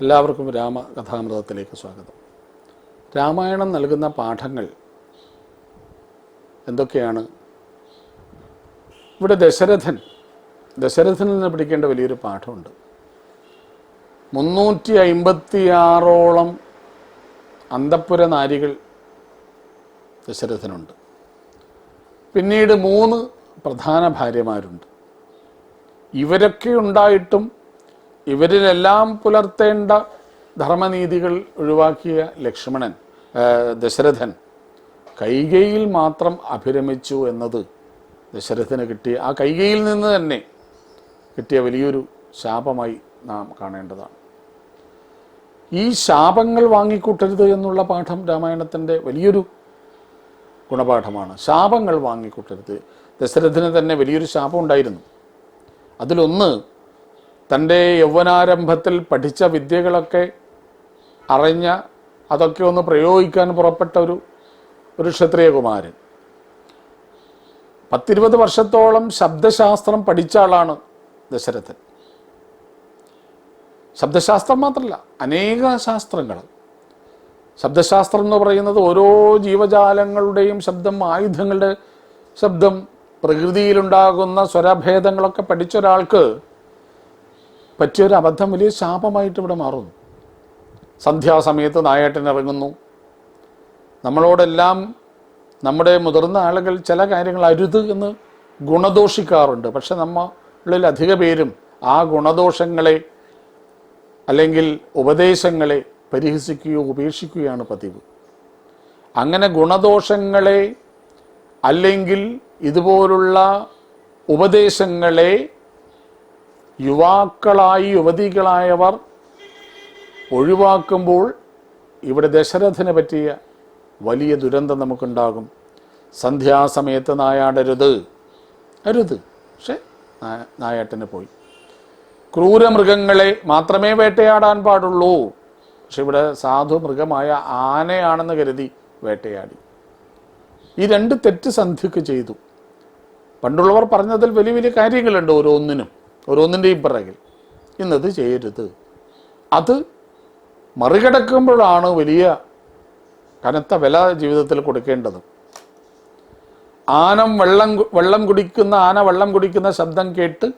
എല്ലാവർക്കും രാമ കഥാമൃതത്തിലേക്ക് സ്വാഗതം. രാമായണം നൽകുന്ന പാഠങ്ങൾ എന്തൊക്കെയാണ്? ഇവിടെ ദശരഥൻ ദശരഥനിൽ നിന്ന് പിടിക്കേണ്ട വലിയൊരു പാഠമുണ്ട്. മുന്നൂറ്റി അമ്പത്തിയാറോളം അന്തപ്പുര നാരികൾ ദശരഥനുണ്ട്. പിന്നീട് മൂന്ന് പ്രധാന ഭാര്യമാരുണ്ട്. ഇവരൊക്കെ ഉണ്ടായിട്ടും ഇവരിലെല്ലാം പുലർത്തേണ്ട ധർമ്മനീതികൾ ഒഴിവാക്കിയ ലക്ഷ്മണൻ ദശരഥൻ കൈകയിൽ മാത്രം അഭിരമിച്ചു എന്നത് ദശരഥന് കിട്ടിയ ആ കൈകയിൽ നിന്ന് തന്നെ കിട്ടിയ വലിയൊരു ശാപമായി നാം കാണേണ്ടതാണ്. ഈ ശാപങ്ങൾ വാങ്ങിക്കൂട്ടരുത് എന്നുള്ള പാഠം രാമായണത്തിന്റെ വലിയൊരു ഗുണപാഠമാണ്. ശാപങ്ങൾ വാങ്ങിക്കൂട്ടരുത്. ദശരഥന് തന്നെ വലിയൊരു ശാപം ഉണ്ടായിരുന്നു. അതിലൊന്ന് തന്റെ യൗവനാരംഭത്തിൽ പഠിച്ച വിദ്യകളൊക്കെ അറിഞ്ഞ അതൊക്കെ ഒന്ന് പ്രയോഗിക്കാൻ പുറപ്പെട്ട ഒരു ഒരു ക്ഷത്രിയകുമാരൻ പത്തിരുപത് വർഷത്തോളം ശബ്ദശാസ്ത്രം പഠിച്ച ആളാണ് ദശരഥൻ. ശബ്ദശാസ്ത്രം മാത്രമല്ല അനേക ശാസ്ത്രങ്ങൾ. ശബ്ദശാസ്ത്രം എന്ന് പറയുന്നത് ഓരോ ജീവജാലങ്ങളുടെയും ശബ്ദം ആയുധങ്ങളുടെ ശബ്ദം പ്രകൃതിയിലുണ്ടാകുന്ന സ്വരഭേദങ്ങളൊക്കെ പഠിച്ച ഒരാൾക്ക് പറ്റിയൊരു അബദ്ധം വലിയ ശാപമായിട്ട് ഇവിടെ മാറുന്നു. സന്ധ്യാസമയത്ത് നായേട്ടൻ ഇറങ്ങുന്നു. നമ്മളോടെല്ലാം നമ്മുടെ മുതിർന്ന ആളുകൾ ചില കാര്യങ്ങൾ അരുത് എന്ന് ഗുണദോഷിക്കാറുണ്ട്. പക്ഷെ നമ്മളിൽ അധിക പേരും ആ ഗുണദോഷങ്ങളെ അല്ലെങ്കിൽ ഉപദേശങ്ങളെ പരിഹസിക്കുകയോ ഉപേക്ഷിക്കുകയാണ് പതിവ്. അങ്ങനെ ഗുണദോഷങ്ങളെ അല്ലെങ്കിൽ ഇതുപോലുള്ള ഉപദേശങ്ങളെ യുവാക്കളായി യുവതികളായവർ ഒഴിവാക്കുമ്പോൾ ഇവിടെ ദശരഥനെ പറ്റിയ വലിയ ദുരന്തം നമുക്കുണ്ടാകും. സന്ധ്യാസമയത്ത് നായാടരുത്. അരുത്. പക്ഷെ നായാട്ടിന് പോയി. ക്രൂരമൃഗങ്ങളെ മാത്രമേ വേട്ടയാടാൻ പാടുള്ളൂ. പക്ഷെ ഇവിടെ സാധു മൃഗമായ ആനയാണെന്ന് കരുതി വേട്ടയാടി. ഈ രണ്ട് തെറ്റ് സന്ധ്യക്ക് ചെയ്തു. പണ്ടുള്ളവർ പറഞ്ഞതിൽ വലിയ വലിയ കാര്യങ്ങളുണ്ട് ഓരോന്നിനും. ഓരോന്നിന്റെയും പിറകിൽ. ഇന്നത് ചെയ്യരുത്. അത് മറികടക്കുമ്പോഴാണ് വലിയ കനത്ത വില ജീവിതത്തിൽ കൊടുക്കേണ്ടത്. ആനം വെള്ളം വെള്ളം കുടിക്കുന്ന ആന വെള്ളം കുടിക്കുന്ന ശബ്ദം കേട്ട്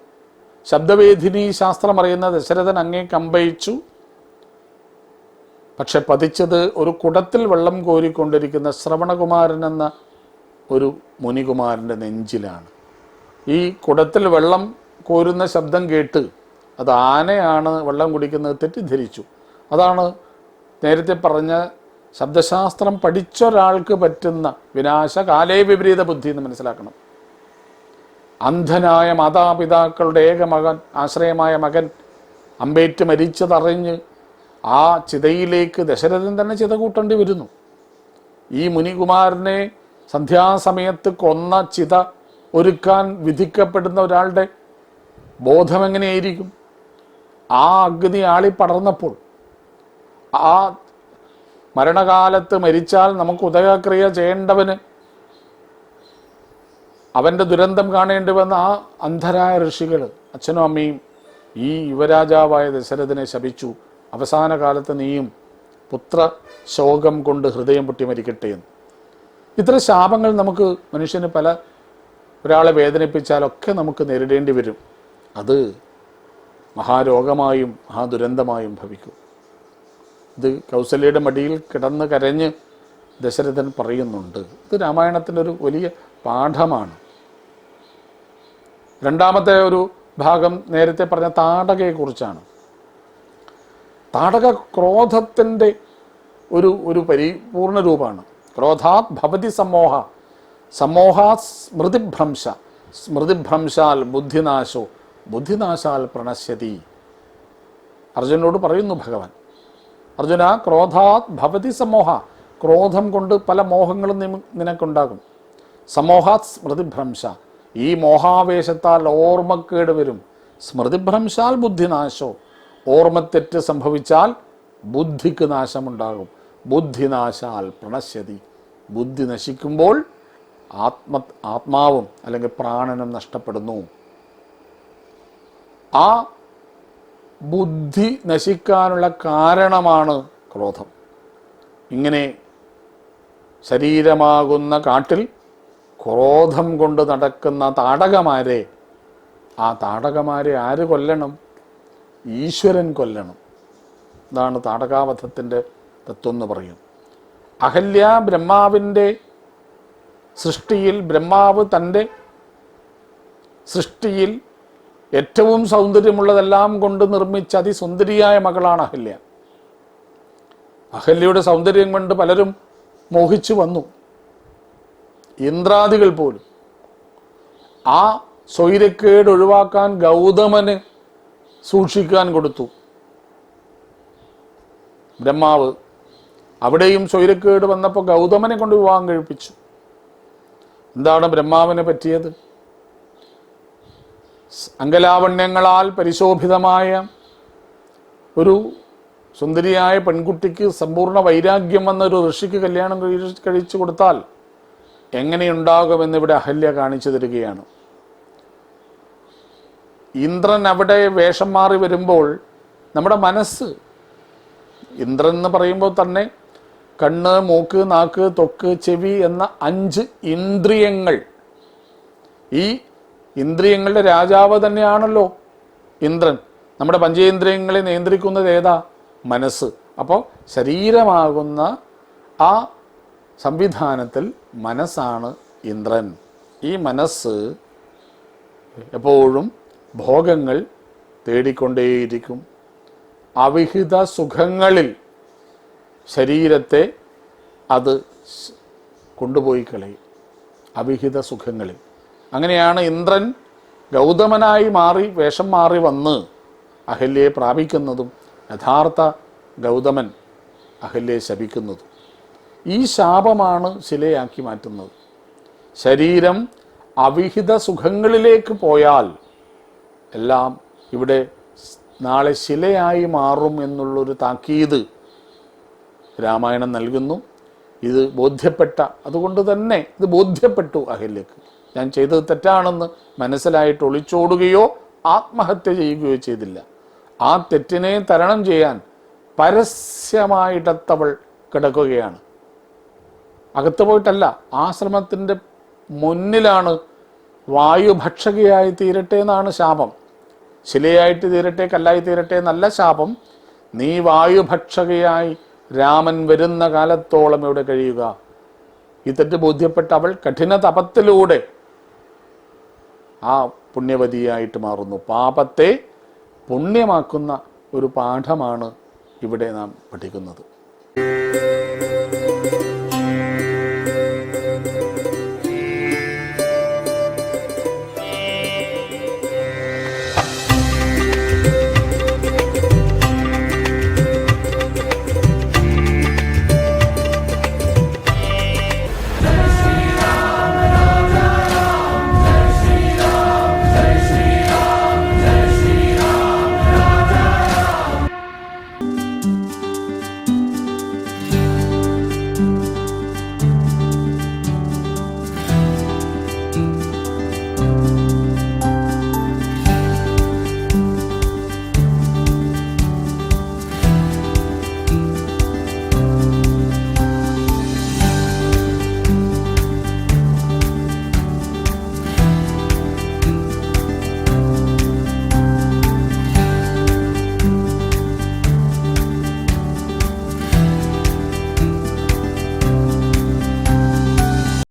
ശബ്ദവേദിനി ശാസ്ത്രം അറിയുന്ന ദശരഥൻ അങ്ങേ കമ്പയിച്ചു. പക്ഷെ പതിച്ചത് ഒരു കുടത്തിൽ വെള്ളം കോരിക്കൊണ്ടിരിക്കുന്ന ശ്രവണകുമാരൻ എന്ന ഒരു മുനികുമാരന്റെ നെഞ്ചിലാണ്. ഈ കുടത്തിൽ വെള്ളം കോരുന്ന ശബ്ദം കേട്ട് അത് ആനയാണ് വെള്ളം കുടിക്കുന്നത് തെറ്റിദ്ധരിച്ചു. അതാണ് നേരത്തെ പറഞ്ഞ ശബ്ദശാസ്ത്രം പഠിച്ച ഒരാൾക്ക് പറ്റുന്ന വിനാശ കാലേ വിപരീത ബുദ്ധി എന്ന് മനസ്സിലാക്കണം. അന്ധനായ മാതാപിതാക്കളുടെ ഏക മകൻ ആശ്രയമായ മകൻ അമ്പേറ്റ് മരിച്ചതറിഞ്ഞ് ആ ചിതയിലേക്ക് ദശരഥൻ തന്നെ ചിത കൂട്ടേണ്ടി വരുന്നു. ഈ മുനികുമാരനെ സന്ധ്യാസമയത്ത് കൊന്ന ചിത ഒരുക്കാൻ വിധിക്കപ്പെടുന്ന ഒരാളുടെ ബോധം എങ്ങനെയായിരിക്കും ആ അഗ്നി ആളി പടർന്നപ്പോൾ ആ മരണകാലത്ത് മരിച്ചാൽ നമുക്ക് ഉദയക്രിയ ചെയ്യേണ്ടവന് അവന്റെ ദുരന്തം കാണേണ്ടി വന്ന ആ അന്ധരായ ഋഷികൾ അച്ഛനും അമ്മയും ഈ യുവരാജാവായ ദശരഥനെ ശപിച്ചു. അവസാന കാലത്ത് നീയും പുത്ര ശോകം കൊണ്ട് ഹൃദയം പൊട്ടി മരിക്കട്ടെ എന്ന്. ഇത്ര ശാപങ്ങൾ നമുക്ക് മനുഷ്യന് പല ഒരാളെ വേദനിപ്പിച്ചാലൊക്കെ നമുക്ക് നേരിടേണ്ടി വരും. അത് മഹാരോഗമായും മഹാദുരന്തമായും ഭവിക്കും. ഇത് കൗസല്യയുടെ മടിയിൽ കിടന്ന് കരഞ്ഞ് ദശരഥൻ പറയുന്നുണ്ട് ഇത് രാമായണത്തിന്റെ ഒരു വലിയ പാഠമാണ്. രണ്ടാമത്തെ ഒരു ഭാഗം നേരത്തെ പറഞ്ഞ താടകയെക്കുറിച്ചാണ്. താടക ക്രോധത്തിന്റെ ഒരു ഒരു പരിപൂർണ രൂപമാണ്. ക്രോധാത് ഭവതി സമോഹ സമോഹാ സ്മൃതിഭ്രംശ സ്മൃതിഭ്രംശാൽ ബുദ്ധിനാശോ ബുദ്ധിനാശാൽ പ്രണശ്യതി. അർജുനോട് പറയുന്നു ഭഗവാൻ അർജുന ക്രോധാത് ഭവതി സമോഹ. ക്രോധം കൊണ്ട് പല മോഹങ്ങളും നിനക്കുണ്ടാകും. സമോഹാത് സ്മൃതിഭ്രംശ. ഈ മോഹാവേശത്താൽ ഓർമ്മക്കേട് വരും. സ്മൃതിഭ്രംശാൽ ബുദ്ധിനാശോ. ഓർമ്മത്തെറ്റ് സംഭവിച്ചാൽ ബുദ്ധിക്ക് നാശമുണ്ടാകും. ബുദ്ധിനാശാൽ പ്രണശ്യതി. ബുദ്ധി നശിക്കുമ്പോൾ ആത്മ ആത്മാവും അല്ലെങ്കിൽ പ്രാണനും നഷ്ടപ്പെടുന്നു. ആ ബുദ്ധി നശിക്കാനുള്ള കാരണമാണ് ക്രോധം. ഇങ്ങനെ ശരീരമാകുന്ന കാട്ടിൽ ക്രോധം കൊണ്ട് നടക്കുന്ന താടകമാരെ ആ താടകമാരെ ആര് കൊല്ലണം? ഈശ്വരൻ കൊല്ലണം. ഇതാണ് താടകാവധത്തിന്റെ തത്വം എന്ന് പറയും. അഹല്യ ബ്രഹ്മാവിന്റെ സൃഷ്ടിയിൽ ബ്രഹ്മാവ് തന്റെ സൃഷ്ടിയിൽ ഏറ്റവും സൗന്ദര്യമുള്ളതെല്ലാം കൊണ്ട് നിർമ്മിച്ച അതിസുന്ദരിയായ മകളാണ് അഹല്യ. അഹല്യയുടെ സൗന്ദര്യം കൊണ്ട് പലരും മോഹിച്ചു വന്നു. ഇന്ദ്രാദികൾ പോലും. ആ സ്വൈരക്കേട് ഒഴിവാക്കാൻ ഗൗതമന് സൂക്ഷിക്കാൻ കൊടുത്തു. ബ്രഹ്മാവ് അവിടെയും സ്വൈരക്കേട് വന്നപ്പോൾ ഗൗതമനെ കൊണ്ട് വിവാഹം കഴിപ്പിച്ചു. എന്താണ് ബ്രഹ്മാവിനെ പറ്റിയത്? സ് അംഗലാവണ്യങ്ങളാൽ പരിശോഭിതമായ ഒരു സുന്ദരിയായ പെൺകുട്ടിക്ക് സമ്പൂർണ വൈരാഗ്യം വന്ന ഒരു ഋഷിക്ക് കല്യാണം കഴി- കഴിച്ചു കൊടുത്താൽ എങ്ങനെയുണ്ടാകുമെന്ന് ഇവിടെ അഹല്യ കാണിച്ചു തരികയാണ്. ഇന്ദ്രൻ അവിടെ വേഷം മാറി വരുമ്പോൾ നമ്മുടെ മനസ്സ് ഇന്ദ്രൻ എന്ന് പറയുമ്പോൾ തന്നെ കണ്ണ് മൂക്ക് നാക്ക് തൊക്ക് ചെവി എന്ന അഞ്ച് ഇന്ദ്രിയങ്ങൾ ഈ ഇന്ദ്രിയങ്ങളുടെ രാജാവ് തന്നെയാണല്ലോ ഇന്ദ്രൻ. നമ്മുടെ പഞ്ചേന്ദ്രിയങ്ങളെ നിയന്ത്രിക്കുന്നത് ഏതാ? മനസ്സ്. അപ്പോൾ ശരീരമാകുന്ന ആ സംവിധാനത്തിൽ മനസ്സാണ് ഇന്ദ്രൻ. ഈ മനസ്സ് എപ്പോഴും ഭോഗങ്ങൾ തേടിക്കൊണ്ടേയിരിക്കും. അവിഹിത സുഖങ്ങളിൽ ശരീരത്തെ അത് കൊണ്ടുപോയി കളയും. അവിഹിത സുഖങ്ങളിൽ. അങ്ങനെയാണ് ഇന്ദ്രൻ ഗൗതമനായി മാറി വേഷം മാറി വന്ന് അഹല്യയെ പ്രാപിക്കുന്നതും യഥാർത്ഥ ഗൗതമൻ അഹല്യയെ ശപിക്കുന്നതും. ഈ ശാപമാണ് ശിലയാക്കി മാറ്റുന്നത്. ശരീരം അവിഹിത സുഖങ്ങളിലേക്ക് പോയാൽ എല്ലാം ഇവിടെ നാളെ ശിലയായി മാറും എന്നുള്ളൊരു താക്കീത് രാമായണം നൽകുന്നു. ഇത് ബോധ്യപ്പെട്ട അതുകൊണ്ട് തന്നെ ഇത് ബോധ്യപ്പെട്ടു അഹല്യക്ക്. ഞാൻ ചെയ്തത് തെറ്റാണെന്ന് മനസ്സിലായിട്ട് ഒളിച്ചോടുകയോ ആത്മഹത്യ ചെയ്യുകയോ ചെയ്തില്ല. ആ തെറ്റിനെ തരണം ചെയ്യാൻ പരസ്യമായിട്ടത്തവൾ കിടക്കുകയാണ്. അകത്ത് പോയിട്ടല്ല ആശ്രമത്തിന്റെ മുന്നിലാണ് വായുഭക്ഷകയായി തീരട്ടെ എന്നാണ് ശാപം. ശിലയായിട്ട് തീരട്ടെ കല്ലായി തീരട്ടെ എന്നല്ല ശാപം. നീ വായുഭക്ഷകയായി രാമൻ വരുന്ന കാലത്തോളം ഇവിടെ കഴിയുക. ഈ തെറ്റ് ബോധ്യപ്പെട്ട അവൾ കഠിന തപത്തിലൂടെ ആ പുണ്യവതിയായിട്ട് മാറുന്നു. പാപത്തെ പുണ്യമാക്കുന്ന ഒരു പാഠമാണ് ഇവിടെ നാം പഠിക്കുന്നത്.